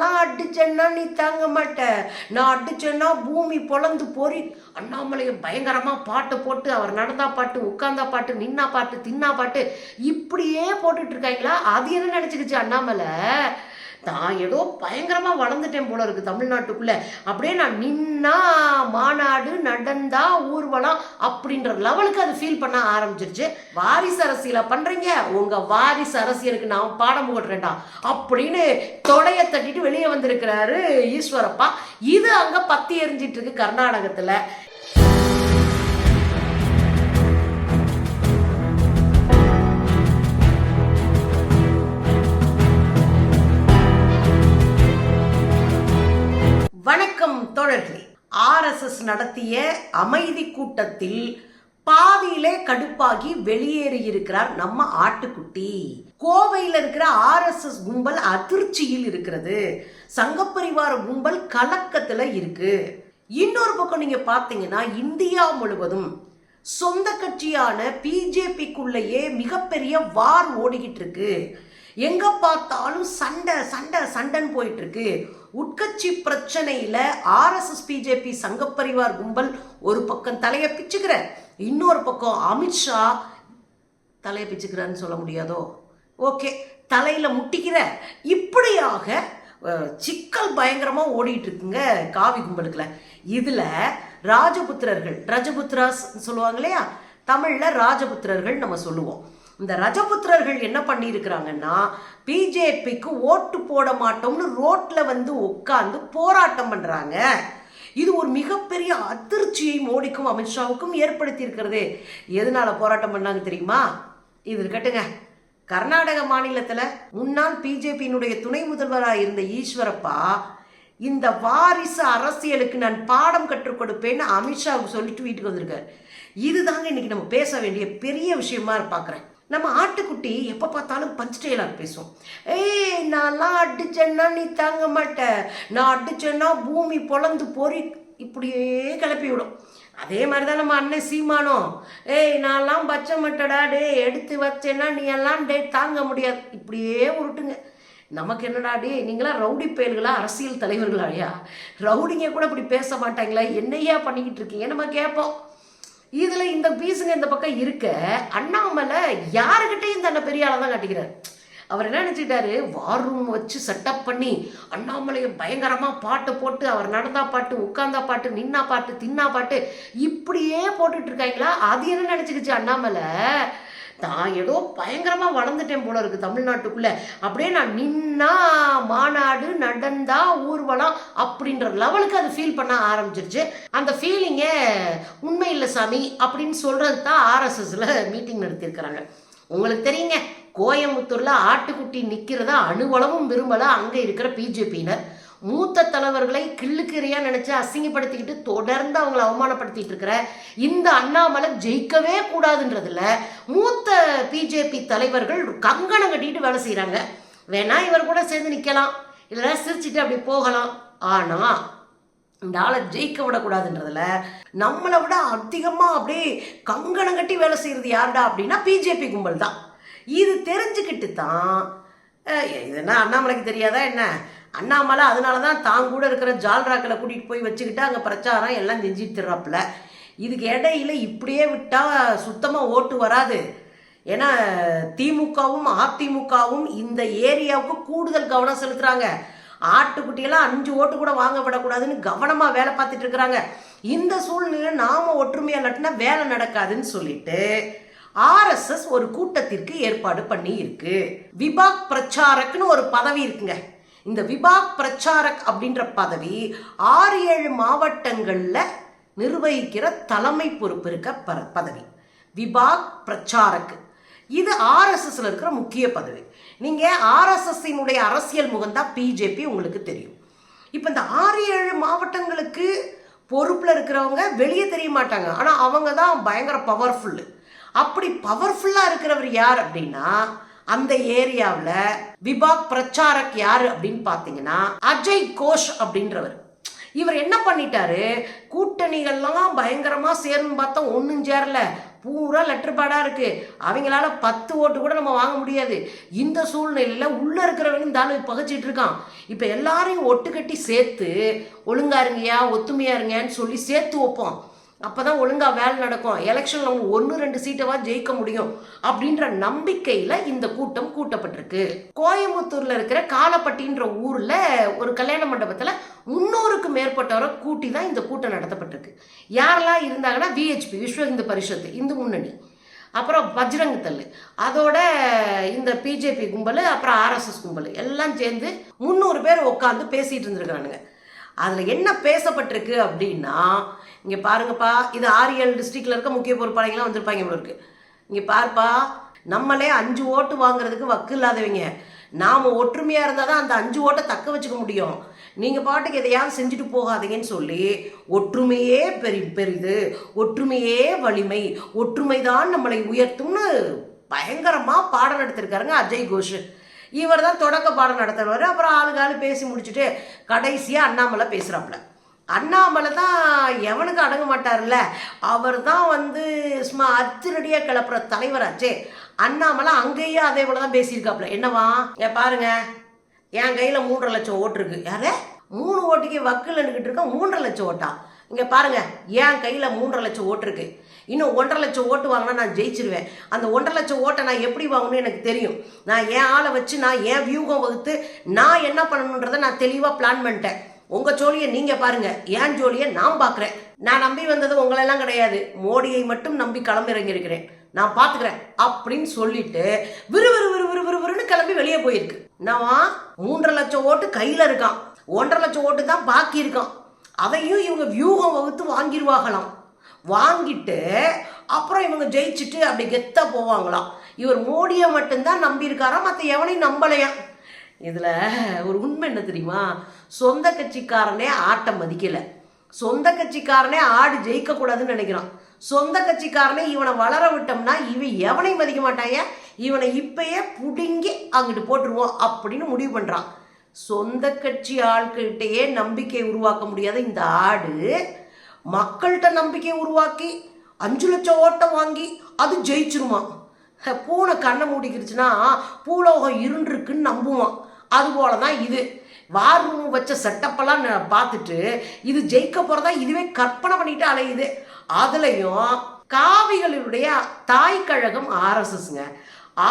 நான் அடிச்சேன்னா நீ தாங்க மாட்ட. நான் அடிச்சேன்னா பூமி பொழந்து பொறி. அண்ணாமலையை பயங்கரமாக பாட்டு போட்டு அவர் நடந்தா பாட்டு உட்கார்ந்தா பாட்டு நின்னா பாட்டு தின்னா பாட்டு இப்படியே போட்டுட்ருக்காங்களா அது என்ன நினச்சிக்கிச்சு அண்ணாமலை? தான் ஏதோ பயங்கரமாக வளர்ந்துட்டேன் போல இருக்கு தமிழ்நாட்டுக்குள்ள. அப்படியே நான் நின்னா மாநாடு நடந்தா ஊர்வலம் அப்படின்ற லெவலுக்கு அது ஃபீல் பண்ண ஆரம்பிச்சிருச்சு. வாரிசு அரசியல பண்ணுறீங்க உங்கள் வாரிசு அரசியலுக்கு நான் பாடம் போடுறேன்டா அப்படின்னு தொடைய தட்டிட்டு வெளியே வந்திருக்கிறாரு ஈஸ்வரப்பா. இது அங்கே பத்தி எரிஞ்சிட்டு இருக்கு கர்நாடகத்துல. ஆர்எஸ்எஸ் நடத்திய அமைதி கூட்டத்தில் பாதியிலே கடுப்பாகி வெளியேறி இருக்கிறார் நம்ம ஆட்டுக்குட்டி. கோவையில் இருக்கிற ஆர்எஸ்எஸ் கும்பல் அதிர்ச்சியில் இருக்கிறது. சங்கப்பரிவார கும்பல் கலக்கத்தில் இருக்கு. இன்னொரு பக்கம் நீங்க பாத்தீங்கன்னா இந்தியா முழுவதும் சொந்த கட்சியான பிஜேபிக்குள்ளேயே மிகப்பெரிய வார் ஓடிக்கிட்டு இருக்கு. எங்க பார்த்தாலும் சண்டை சண்டை சண்டைன்னு போயிட்டு இருக்கு. உட்கட்சி பிரச்சனையில ஆர்எஸ்எஸ் பிஜேபி சங்கப்பரிவார் கும்பல் ஒரு பக்கம் தலையை பிச்சுக்கிற இன்னொரு பக்கம் அமித்ஷா தலையை பிச்சுக்கிறான்னு சொல்ல முடியாதோ? ஓகே தலையில முட்டிக்கிற. இப்படியாக சிக்கல் பயங்கரமாக ஓடிட்டு இருக்குங்க காவி கும்பலுக்குல. இதுல ராஜபுத்திரர்கள் ரஜபுத்ராஸ் சொல்லுவாங்க இல்லையா? தமிழ்ல ராஜபுத்திரர்கள் நம்ம சொல்லுவோம். இந்த ரஜபுத்திரர்கள் என்ன பண்ணியிருக்கிறாங்கன்னா பிஜேபிக்கு ஓட்டு போட மாட்டோம்னு ரோட்டில் வந்து உட்காந்து போராட்டம் பண்ணுறாங்க இது ஒரு மிகப்பெரிய அதிர்ச்சியை மோடிக்கும் அமித்ஷாவுக்கும் ஏற்படுத்தி இருக்கிறது எதனால போராட்டம் பண்ணாங்க தெரியுமா? இது இருக்கட்டுங்க கர்நாடக மாநிலத்தில் முன்னாள் பிஜேபியினுடைய துணை முதல்வராக இருந்த ஈஸ்வரப்பா இந்த வாரிசு அரசியலுக்கு நான் பாடம் கற்றுக் கொடுப்பேன்னு அமித்ஷாவுக்கு சொல்லிட்டு வீட்டுக்கு வந்திருக்காரு. இதுதாங்க இன்னைக்கு நம்ம பேச வேண்டிய பெரிய விஷயமா பார்க்குறேன் நம்ம ஆட்டுக்குட்டி எப்போ பார்த்தாலும் பஞ்ச் பேசுவோம் பேசும். ஏய் நான்லாம் அடிச்சேன்னா நீ தாங்க மாட்ட. நான் அடிச்சேன்னா பூமி பொழந்து பொறி இப்படியே கிளப்பி விடும். அதே மாதிரி தான் நம்ம அண்ணன் சீமானம். ஏய் நான்லாம் பச்சை மட்டடா டே எடுத்து வச்சேன்னா நீ எல்லாம் டே தாங்க முடியாது. இப்படியே உருட்டுங்க. நமக்கு என்னடா டே நீங்களாம் ரவுடி பயல்களா அரசியல் தலைவர்களாயா ரவுடிங்க கூட இப்படி பேச மாட்டாங்களா? என்னையா பண்ணிக்கிட்டு இருக்கீங்க? நம்ம கேட்போம். இதுல இந்த பீஸுங்க இந்த பக்கம் இருக்க அண்ணாமலை யாருக்கிட்டையும் தன்னை பெரிய ஆளாக தான் காட்டிக்கிறார். அவர் என்ன நினச்சிக்கிட்டாரு? வார் ரூம் வச்சு செட்டப் பண்ணி அண்ணாமலையை பயங்கரமாக பாட்டு போட்டு அவர் நடந்தா பாட்டு உட்கார்ந்தா பாட்டு நின்னா பாட்டு தின்னா பாட்டு இப்படியே போட்டுட்டு இருக்காங்களா? அது என்ன நினச்சிக்கிச்சு அண்ணாமலை? தான் ஏதோ பயங்கரமாக வளர்ந்துட்டேன் போல இருக்குது தமிழ்நாட்டுக்குள்ளே. அப்படியே நான் நின்னா மாநாடு நடந்தா ஊர்வலம் அப்படின்ற லெவலுக்கு அது ஃபீல் பண்ண ஆரம்பிச்சிருச்சு. அந்த ஃபீலிங்கே உண்மை இல்லை சாமி அப்படின்னு சொல்கிறது தான் ஆர்எஸ்எஸில் மீட்டிங் நடத்தியிருக்கிறாங்க. உங்களுக்கு தெரியுங்க கோயம்புத்தூரில் ஆட்டுக்குட்டி நிற்கிறதா அணுவளவும் விரும்பல அங்கே இருக்கிற பிஜேபியினர் மூத்த தலைவர்களை கிள்ளுக்கிறியா நினைச்சு அசிங்கப்படுத்திக்கிட்டு தொடர்ந்து அவங்கள அவமானப்படுத்திட்டு இருக்கிற இந்த அண்ணாமலை ஜெயிக்கவே கூடாதுன்றதுல மூத்த பிஜேபி தலைவர்கள் கங்கணம் கட்டிட்டு வேலை செய்கிறாங்க வேணா இவர் கூட சேர்ந்து நிற்கலாம் இல்லைன்னா சிரிச்சுட்டு அப்படி போகலாம். ஆனால் இந்த ஆளை ஜெயிக்க விடக்கூடாதுன்றதுல நம்மளை விட அதிகமாக அப்படியே கங்கணம் கட்டி வேலை செய்கிறது யாருடா அப்படின்னா பிஜேபி கும்பல் தான். இது தெரிஞ்சுக்கிட்டு தான் அஹ், இது என்ன அண்ணாமலைக்கு தெரியாதா என்ன? அண்ணாமலை அதனால தான் தான் கூட இருக்கிற ஜால்ராக்களை கூட்டிகிட்டு போய் வச்சுக்கிட்டு அங்கே பிரச்சாரம் எல்லாம் செஞ்சுட்டுறாப்புல இதுக்கு இடையில இப்படியே விட்டால் சுத்தமாக ஓட்டு வராது. ஏன்னா திமுகவும் அதிமுகவும் இந்த ஏரியாவுக்கு கூடுதல் கவனம் செலுத்துகிறாங்க ஆட்டுக்குட்டியெல்லாம் அஞ்சு ஓட்டு கூட வாங்க விடக்கூடாதுன்னு கவனமாக வேலை பார்த்துட்டு இருக்கிறாங்க. இந்த சூழ்நிலையில நாம் ஒற்றுமையாக இல்லாட்டினா வேலை நடக்காதுன்னு சொல்லிட்டு ஆர்எஸ்எஸ் ஒரு கூட்டத்திற்கு ஏற்பாடு பண்ணி இருக்கு விபாக் பிரச்சாரக்குன்னு ஒரு பதவி இருக்குங்க. இந்த விபாக் பிரச்சாரக் அப்படின்ற பதவி ஆறு ஏழு மாவட்டங்களில் நிர்வகிக்கிற தலைமை பொறுப்பு இருக்க ப பதவி. விபாக் பிரச்சாரக் இது ஆர்எஸ்எஸ்ல இருக்கிற முக்கிய பதவி. நீங்க ஆர்எஸ்எஸ்ஸினுடைய அரசியல் முகம்தான் பிஜேபி உங்களுக்கு தெரியும். இப்போ இந்த ஆறு ஏழு மாவட்டங்களுக்கு பொறுப்பில் இருக்கிறவங்க வெளியே தெரிய மாட்டாங்க. ஆனால் அவங்க தான் பயங்கர பவர்ஃபுல்லு அப்படி பவர்ஃபுல்லாக இருக்கிறவர் யார் அப்படின்னா அந்த ஏரியாவில் விபாக் பிரச்சாரக் யார் அப்படின்னு பார்த்தீங்கன்னா அஜய் கோஷ் அப்படின்றவர். இவர் என்ன பண்ணிட்டாரு? கூட்டணிகள்லாம் பயங்கரமாக சேரணும்னு பார்த்தா ஒன்றும் சேரல. பூரா லெட்டர் பேடாக இருக்குது அவங்களால பத்து ஓட்டு கூட நம்ம வாங்க முடியாது. இந்த சூழ்நிலையில் உள்ளே இருக்கிறவங்க இந்த பகைச்சிட்டு இருக்கான். இப்போ எல்லாரையும் ஒட்டு கட்டி சேர்த்து ஒழுங்கா இருங்கயா ஒத்துமையா இருங்கன்னு சொல்லி சேர்த்து வைப்போம். அப்பதான் ஒழுங்காக வேலை நடக்கும். எலெக்ஷனில் அவங்க ஒன்று ரெண்டு சீட்டவா ஜெயிக்க முடியும். அப்படின்ற நம்பிக்கையில் இந்த கூட்டம் கூட்டப்பட்டிருக்கு. கோயம்புத்தூரில் இருக்கிற காலப்பட்டின்ற ஊரில் ஒரு கல்யாண மண்டபத்தில் முன்னூறுக்கு மேற்பட்டவரை கூட்டி தான் இந்த கூட்டம் நடத்தப்பட்டிருக்கு. யாரெல்லாம் இருந்தாங்கன்னா விஹெச்பி விஸ்வ இந்து பரிஷத்து இந்து முன்னணி. அப்புறம் பஜ்ரங் தள்ளு. அதோட இந்த பிஜேபி கும்பல் அப்புறம் ஆர்எஸ்எஸ் கும்பல். எல்லாம் சேர்ந்து முந்நூறு பேர் உட்காந்து பேசிகிட்டு இருந்திருக்கிறானுங்க. அதில் என்ன பேசப்பட்டிருக்கு அப்படின்னா இங்கே பாருங்கப்பா இது ஆறு ஏழு டிஸ்ட்ரிக்டில் இருக்க முக்கிய பொறுப்பாளங்களாம் வந்திருப்பாங்க இவ்வளோ இங்கே பார்ப்பா நம்மளே அஞ்சு ஓட்டு வாங்குறதுக்கு வக்கு இல்லாதவங்க. நாம் ஒற்றுமையாக இருந்தால் தான் அந்த அஞ்சு ஓட்டை தக்க வச்சுக்க முடியும். நீங்கள் பாட்டுக்கு எதையாவது செஞ்சுட்டு போகாதீங்கன்னு சொல்லி ஒற்றுமையே பெரி பெரிது ஒற்றுமையே வலிமை ஒற்றுமை தான் நம்மளை உயர்த்தும்னு பயங்கரமாக பாடம் நடத்திருக்காருங்க அஜய் கோஷ். இவர் தான் தொடக்க பாடம் நடத்துறவர் அப்புறம் ஆளுக்கு பேசி முடிச்சுட்டு கடைசியாக அண்ணாமலை பேசுகிறாப்புல அண்ணாமலை தான் எவனுக்கு அடங்க மாட்டார்ல அவர் தான் வந்து சும்மா அதிரடியாக கிளப்புற தலைவராச்சே அண்ணாமலை அங்கேயே அதே போல தான் பேசியிருக்காப்புல. என்னவா? ஏன் பாருங்க. என் கையில் மூன்றரை லட்சம் ஓட்டு இருக்கு. யாரு? மூணு ஓட்டுக்கு வக்கில் நின்றுக்கிட்டு இருக்க மூன்றரை லட்சம் ஓட்டா? இங்கே பாருங்க. என் கையில் மூன்றரை லட்சம் ஓட்டு இருக்கு. இன்னும் ஒன்றரை லட்சம் ஓட்டு வாங்கினா நான் ஜெயிச்சிருவேன். அந்த ஒன்றரை லட்சம் ஓட்டை நான் எப்படி வாங்கணும்னு எனக்கு தெரியும். நான் என் ஆளை வச்சு நான் என் வியூகம் வகுத்து நான் என்ன பண்ணணுன்றதை நான் தெளிவாக பிளான் பண்ணிட்டேன். உங்கள் ஜோலியை நீங்கள் பாருங்க. ஏன் ஜோலியை நான் பார்க்குறேன். நான் நம்பி வந்தது உங்களெல்லாம் கிடையாது. மோடியை மட்டும் நம்பி களமிறங்கியிருக்கிறேன். நான் பார்த்துக்கிறேன். அப்படின்னு சொல்லிட்டு விறுவிறு விறுவிறு விறுவிறுன்னு கிளம்பி வெளியே போயிருக்கு. நான் மூன்றரை லட்சம் ஓட்டு கையில் இருக்கான். ஒன்றரை லட்சம் ஓட்டு தான் பாக்கி இருக்கான். அதையும் இவங்க வியூகம் வகுத்து வாங்கிடுவாங்களாம் வாங்கிட்டு அப்புறம் இவங்க ஜெயிச்சுட்டு அப்படி கெத்தாக போவாங்களாம். இவர் மோடியை மட்டும்தான் நம்பியிருக்காராம் மற்ற எவனையும் நம்பலையாம் இதில் ஒரு உண்மை என்ன தெரியுமா? சொந்த கட்சிக்காரனே ஆட்டை மதிக்கலை. சொந்த கட்சிக்காரனே ஆடு ஜெயிக்கக்கூடாதுன்னு நினைக்கிறான். சொந்த கட்சிக்காரனே இவனை வளர விட்டோம்னா இவன் எவனையும் மதிக்க மாட்டாங்க. இவனை இப்பயே புடுங்கி அங்கிட்டு போட்டுருவோம் அப்படின்னு முடிவு பண்ணுறான் சொந்த கட்சி ஆட்கள்கிட்டயே நம்பிக்கை உருவாக்க முடியாத இந்த ஆடு மக்கள்கிட்ட நம்பிக்கை உருவாக்கி அஞ்சு லட்சம் ஓட்டம் வாங்கி அது ஜெயிச்சிருமா பூனை கண்ணை மூடிக்கிடுச்சுன்னா பூலோகம் இருண்டிருக்குன்னு நம்புவான். அதுபோல தான் இது. வார் ரூம் வச்ச செட்டப்பெல்லாம் நான் பார்த்துட்டு இது ஜெயிக்க போகிறதா இதுவே கற்பனை பண்ணிட்டு அலையுது. அதுலேயும் காவிகளினுடைய தாய் கழகம் ஆர்எஸ்எஸ்ங்க.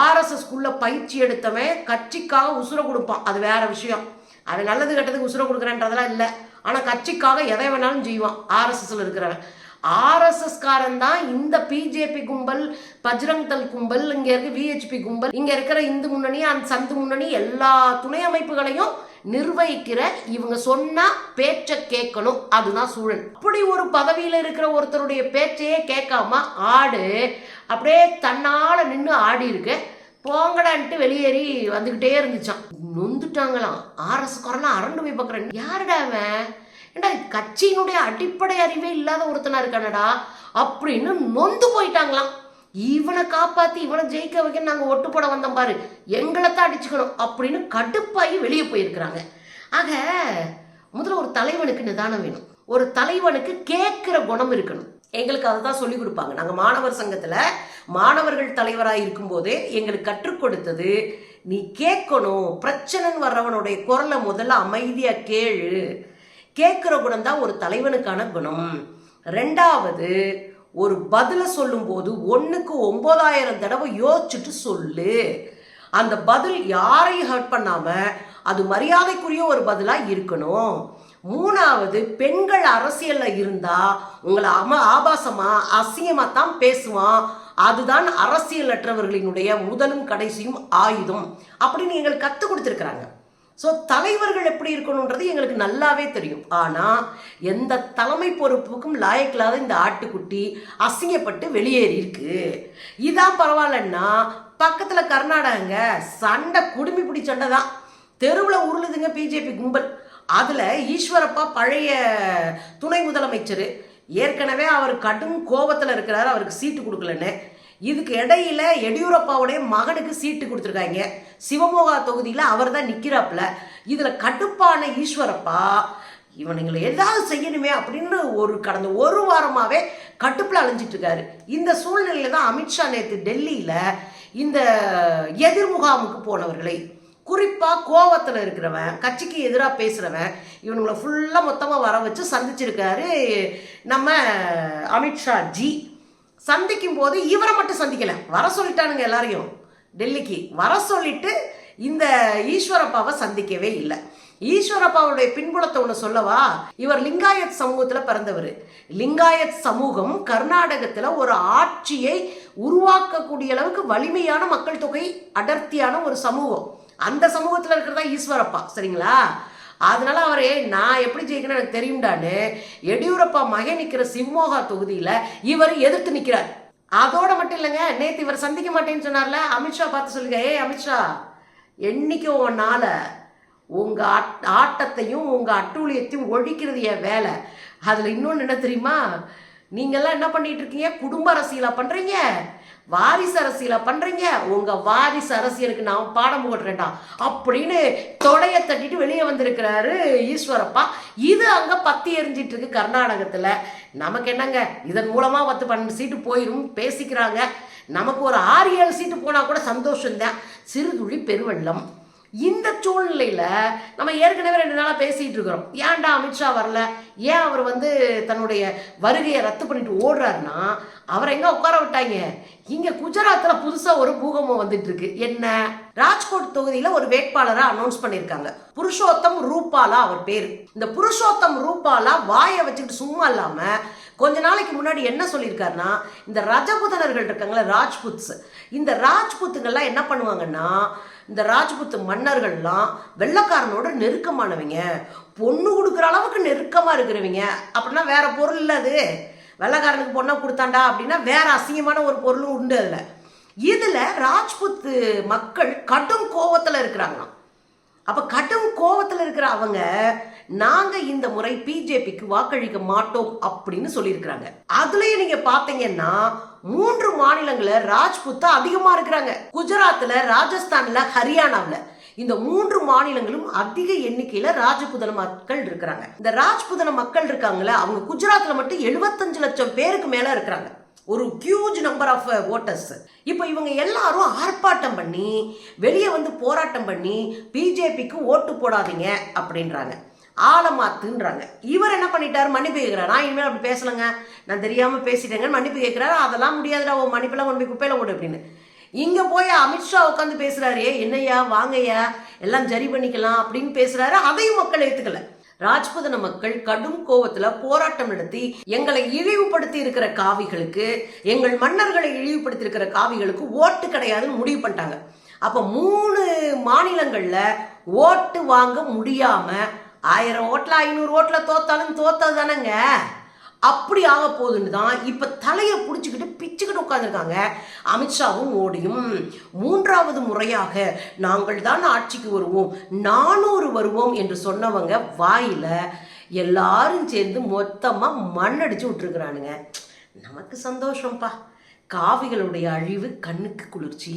ஆர்எஸ்எஸ்குள்ள பயிற்சி எடுத்தவன் கட்சிக்காக உசுர கொடுப்பான். அது வேற விஷயம். அவன் நல்லது கெட்டதுக்கு உசுர கொடுக்குறேன்றதெல்லாம் இல்லை. ஆனால் கட்சிக்காக எதை வேணாலும் செய்வான். ஆர்எஸ்எஸ்ல இருக்கிறவன். ஆர்எஸ்எஸ்காரன் தான் இந்த பிஜேபி கும்பல் பஜ்ரங் தல் கும்பல் இங்க இருக்க விஹெச்பி கும்பல் இங்க இருக்கிற இந்து முன்னணி அந்த சந்து முன்னணி எல்லா துணை அமைப்புகளையும் நிர்வகிக்கிற இவங்க சொன்னா பேச்ச கேட்கணும். அதுதான் சூழல். அப்படி ஒரு பதவியில இருக்கிற ஒருத்தருடைய பேச்சையே கேட்காம ஆடு அப்படியே தன்னால நின்று ஆடி இருக்கு. போங்கடான்ட்டு வெளியேறி வந்துகிட்டே இருந்துச்சான் நொந்துட்டாங்களாம். ஆர்எஸ் குரலாம் அரண்டு போய் பார்க்குறேன். யாருடா அவன்? ஏண்டா கட்சியினுடைய அடிப்படை அறிவே இல்லாத ஒருத்தனா இருக்கானடா? அப்படின்னு நொந்து போயிட்டாங்களாம். இவனை காப்பாத்தி இவனை ஜெயிக்க வைக்க நாங்க ஒட்டு போட வந்தோம் பாரு. எங்களை தான் அடிச்சுக்கணும் அப்படின்னு கடுப்பாகி வெளியே போயிருக்கிறாங்க. ஆக முதல்ல ஒரு தலைவனுக்கு நிதானம் வேணும். ஒரு தலைவனுக்கு கேட்கிற குணம் இருக்கணும். எங்களுக்கு அதை தான் சொல்லி கொடுப்பாங்க. நாங்கள் மாணவர் சங்கத்தில் மாணவர்கள் தலைவராக இருக்கும்போதே எங்களுக்கு கற்றுக் கொடுத்தது நீ கேட்கணும். பிரச்சனைன்னு வர்றவனுடைய குரலை முதல்ல அமைதியாக கேளு. கேட்குற குணம் தான் ஒரு தலைவனுக்கான குணம். ரெண்டாவது ஒரு பதிலை சொல்லும்போது ஒன்றுக்கு ஒன்பதாயிரம் தடவை யோசிச்சுட்டு சொல்லு. அந்த பதில் யாரையும் ஹர்ட் பண்ணாம அது மரியாதைக்குரிய ஒரு பதிலாக இருக்கணும். மூணாவது பெண்கள் அரசியல்ல இருந்தா உங்களை அம ஆபாசமா அசிங்கமா தான் பேசுவான். அதுதான் அரசியலற்றவர்களினுடைய முதலும் கடைசியும் ஆயுதம். அப்படின்னு எங்களுக்கு கற்றுக் கொடுத்துருக்குறாங்க. ஸோ தலைவர்கள் எப்படி இருக்கணுன்றது எங்களுக்கு நல்லாவே தெரியும். ஆனால் எந்த தலைமை பொறுப்புக்கும் லாயக்கில்லாத இந்த ஆட்டுக்குட்டி அசிங்கப்பட்டு வெளியேறி இருக்கு. இதான் பரவாயில்லன்னா பக்கத்தில் கர்நாடகங்க சண்டை குடுமி பிடி சண்டை தான். தெருவில் உருளுதுங்க பிஜேபி கும்பல். அதில் ஈஸ்வரப்பா பழைய துணை முதலமைச்சர். ஏற்கனவே அவர் கடும் கோபத்தில் இருக்கிறார் அவருக்கு சீட்டு கொடுக்கலன்னு. இதுக்கு இடையில எடியூரப்பாவுடைய மகனுக்கு சீட்டு கொடுத்துருக்காங்க. சிவமோகா தொகுதியில் அவர் தான் நிற்கிறாப்புல இதில் கடுப்பான ஈஸ்வரப்பா இவனுங்களை ஏதாவது செய்யணுமே அப்படின்னு ஒரு கடந்த ஒரு வாரமாகவே கட்டுப்பில் அலைஞ்சிட்டு இருக்காரு இந்த சூழ்நிலையில தான் அமித்ஷா நேற்று டெல்லியில் இந்த எதிர் முகாமுக்கு போனவர்களை குறிப்பாக கோவத்தில் இருக்கிறவன் கட்சிக்கு எதிராக பேசுகிறவன் இவனுங்களை ஃபுல்லாக மொத்தமாக வர வச்சு சந்திச்சிருக்காரு நம்ம அமித்ஷா ஜி. சந்திக்கும் போது இவரை மட்டும் சந்திக்கல. வர சொல்லிட்டானுங்க எல்லாரையும். டெல்லிக்கு. வர சொல்லிட்டு இந்த ஈஸ்வரப்பாவை சந்திக்கவே இல்லை. ஈஸ்வரப்பாவுடைய பின்புலத்தை ஒன்று சொல்லவா? இவர் லிங்காயத் சமூகத்தில் பிறந்தவர். லிங்காயத் சமூகம் கர்நாடகத்தில் ஒரு ஆட்சியை உருவாக்கக்கூடிய அளவுக்கு வலிமையான மக்கள் தொகை அடர்த்தியான ஒரு சமூகம். அந்த சமூகத்தில் இருக்கிறதா ஈஸ்வரப்பா. சரிங்களா? அதனால அவரே நான் எப்படி ஜெயிக்கணும் எனக்கு தெரியும்டான்னு எடியூரப்பா மகன் நிற்கிற சிம்மோகா தொகுதியில் இவர் எதிர்த்து நிற்கிறார் அதோட மட்டும் இல்லைங்க நேற்று இவர் சந்திக்க மாட்டேன்னு சொன்னார்ல அமித்ஷா பார்த்து சொல்லுங்க ஏ அமித்ஷா என்னைக்கு உன்னால் உங்கள் ஆட்- ஆட்டத்தையும் உங்கள் அட்டூழியத்தையும் ஒழிக்கிறது என் வேலை? அதில் இன்னொன்று என்ன தெரியுமா? நீங்கள்லாம் என்ன பண்ணிட்டு இருக்கீங்க? குடும்ப அரசியலாக பண்ணுறீங்க வாரிசு அரசியலா பண்றீங்க? உங்க வாரிசு அரசியலுக்கு நான் பாடம் போடுறேன்டா அப்படின்னு தொடைய தட்டிட்டு வெளியே வந்திருக்கிறாரு ஈஸ்வரப்பா. இது அங்க பத்தி எரிஞ்சிட்டு இருக்கு கர்நாடகத்துல. நமக்கு என்னங்க? இதன் மூலமா பத்து பன்னெண்டு சீட்டு போயிடும் பேசிக்கிறாங்க. நமக்கு ஒரு ஆறு ஏழு சீட்டு போனா கூட சந்தோஷம்தான். சிறுதுளி பெருவெள்ளம். இந்த சூழ்நிலையில நம்ம ஏற்கனவே ரெண்டு நாளா பேசிட்டு இருக்கிறோம். ஏன்டா அமித்ஷா வரல? ஏன் அவர் வந்து தன்னுடைய வருகையை ரத்து பண்ணிட்டு ஓடுறாருன்னா அவரை எங்க உட்கார விட்டாங்க? இங்க குஜராத்ல புதுசா ஒரு பூகம்பம் வந்துட்டு இருக்கு. என்ன? ராஜ்கோட் தொகுதியில ஒரு வேட்பாளரை அனௌன்ஸ் பண்ணிருக்காங்க புருஷோத்தம் ரூபாலா அவர் பேரு. இந்த புருஷோத்தம் ரூபாலா வாயை வச்சுக்கிட்டு சும்மா இல்லாம கொஞ்ச நாளைக்கு முன்னாடி என்ன சொல்லியிருக்காருன்னா இந்த ரஜபுதனர்கள் இருக்காங்களே ராஜ்புத்ஸ் இந்த ராஜ்புத்துங்கள்லாம் என்ன பண்ணுவாங்கன்னா இந்த ராஜ்புத் மன்னர்கள்லாம் வெள்ளக்காரனோட நெருக்கமானவங்க பொண்ணு கொடுக்குற அளவுக்கு நெருக்கமாக இருக்கிறவங்க. அப்படின்னா வேற பொருள் இல்லை அது. வெள்ளக்காரனுக்கு பொண்ணை கொடுத்தாண்டா அப்படின்னா வேற அசிங்கமான ஒரு பொருளும் உண்டு அதில். இதில் ராஜ்புத் மக்கள் கடும் கோபத்தில் இருக்கிறாங்களாம். அப்போ கடும் கோபத்தில் இருக்கிற அவங்க நாங்க இந்த முறை பிஜேபிக்கு வாக்களிக்க மாட்டோம் அப்படின்னு சொல்லியிருக்கிறாங்க. அதுலயே நீங்க பாத்தீங்கன்னா மூன்று மாநிலங்கள ராஜ்புத்தா அதிகமா இருக்கிறாங்க. குஜராத்ல ராஜஸ்தான்ல ஹரியானாவில். இந்த மூன்று மாநிலங்களும் அதிக எண்ணிக்கையில ராஜபுதன மக்கள் இருக்கிறாங்க. இந்த ராஜ்புதன மக்கள் இருக்காங்களே அவங்க குஜராத்ல மட்டும் 75 லட்சம் பேருக்கு மேல இருக்கிறாங்க. ஒரு ஹியூஜ் நம்பர் ஆஃப் ஓட்டர்ஸ் இப்போ இவங்க எல்லாரும் ஆர்ப்பாட்டம் பண்ணி வெளியே வந்து போராட்டம் பண்ணி பிஜேபிக்கு ஓட்டு போடாதீங்க அப்படின்றாங்க. ஆலமாத்துன்றாங்க. இவர் என்ன பண்ணிட்டார்? மன்னிப்பு கேட்குறாரு நான் இனிமேல் அப்படி பேசலைங்க. நான் தெரியாமல் பேசிட்டேங்க மன்னிப்பு கேட்குறாரு அதெல்லாம் முடியாதுடா உன் மன்னிப்பெல்லாம் கொண்டு போய் குப்பையில போடு அப்படின்னு. இங்கே போய் அமித்ஷா உட்காந்து பேசுகிறாரு என்னையா வாங்கய்யா. எல்லாம் சரி பண்ணிக்கலாம் அப்படின்னு பேசுகிறாரு அதையும் மக்கள் ஏத்துக்கல. ராஜ்புதன மக்கள் கடும் கோவத்துல போராட்டம் நடத்தி எங்களை இழிவுபடுத்தி இருக்கிற காவிகளுக்கு எங்கள் மன்னர்களை இழிவுபடுத்தி இருக்கிற காவிகளுக்கு ஓட்டு கிடையாதுன்னு முடிவு பண்ணிட்டாங்க. அப்ப மூணு மாநிலங்கள்ல ஓட்டு வாங்க முடியாம ஆயிரம் ஓட்டில் ஐநூறு ஓட்டில் தோத்தாலும் தோத்தது தானேங்க அப்படி ஆக போகுதுன்னு தான் இப்போ தலையை பிடிச்சிக்கிட்டு பிச்சுக்கிட்டு உட்காந்துருக்காங்க அமித்ஷாவும் மோடியும். மூன்றாவது முறையாக நாங்கள் தான் ஆட்சிக்கு வருவோம் நானூறு வருவோம் என்று சொன்னவங்க வாயில எல்லாரும் சேர்ந்து மொத்தமாக மண்ணடிச்சு விட்டுருக்குறானுங்க. நமக்கு சந்தோஷம்ப்பா காவிகளுடைய அழிவு கண்ணுக்கு குளிர்ச்சி.